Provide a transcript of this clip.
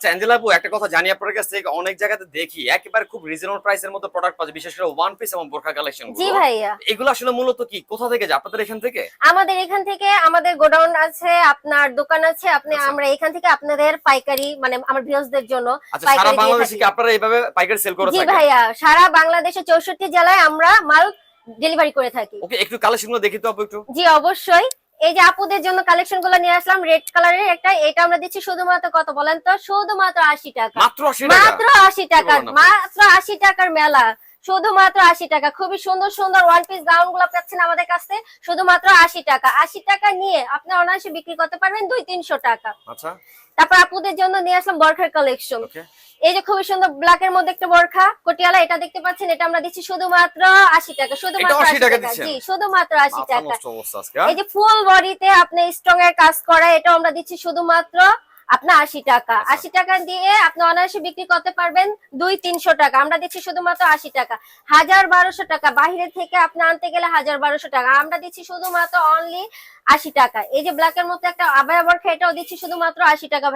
চ্যান্ডেল আপু একটা কথা জানি আপনার কাছ থেকে অনেক জায়গাতে দেখি একেবারে খুব রিজনেবল প্রাইসের মধ্যে প্রোডাক্ট পাওয়া যায় বিশেষ করে ওয়ান পিস এবং কালেকশন জি ভাইয়া। এগুলো আসলে মূলত কি? কোথা থেকে যায়? আপনাদের এখান থেকে? আমাদের এখান থেকে আমাদের গোডাউন আছে আপনার দোকান আছে আপনি আচ্ছা। আমরা এখান থেকে আপনাদের পাইকারি মানে আমার ভিউয়ার্সদের জন্য আচ্ছা সারা বাংলাদেশে কি আপনারা এইভাবে পাইকারি সেল করে জি ভাইয়া সারা বাংলাদেশে চৌষট্টি জেলায় আমরা মাল ডেলিভারি করে থাকি। ওকে একটু কালেকশনগুলো দেখি তো আপু একটু। জি অবশ্যই। এই যে আপুদের জন্য কালেকশনগুলো নিয়ে আসলাম রেড কালারের একটা এটা আমরা দিচ্ছি শুধুমাত্র কত বলেন তো? শুধুমাত্র আশি টাকা। মাত্র আশি টাকা। মাত্র আশি টাকার মেলা। শুধুমাত্র আশি টাকা। খুবই সুন্দর সুন্দর ওয়ান পিস গাউনগুলো পাচ্ছেন আমাদের কাছে শুধুমাত্র আশি টাকা। আশি টাকা নিয়ে আপনি অনায়াসে বিক্রি করতে পারবেন দুই তিনশো টাকা। আচ্ছা। তারপর আপুদের জন্য নিয়ে আসলাম বরখার কালেকশন এই যে খুবই সুন্দর ব্ল্যাক এর মধ্যে একটা বরখা কটিয়ালা এটা দেখতে পাচ্ছেন এটা আমরা দিচ্ছি শুধুমাত্র আশি টাকা শুধুমাত্র আশি টাকা টাকা। জি শুধুমাত্র আশি টাকা। অবস্থা আজকে হ্যাঁ? এই যে ফুল বডিতে আপনি স্ট্রং এর কাজ করা এটা আমরা দিচ্ছি শুধুমাত্র আপনার আশি টাকা। আচ্ছা। আশি টাকা দিয়ে আপনি অনায়াসে বিক্রি করতে পারবেন দুই তিনশো টাকা। আমরা দিচ্ছি শুধুমাত্র আশি টাকা। হাজার বারোশো টাকা। বাইরে থেকে আপনি আনতে গেলে হাজার বারোশো টাকা। আমরা দিচ্ছি শুধুমাত্র অনলি আশি টাকা। এই যে ব্ল্যাক এর মধ্যে একটা আবায়া বরখা এটাও দিচ্ছি শুধুমাত্র আশি টাকা।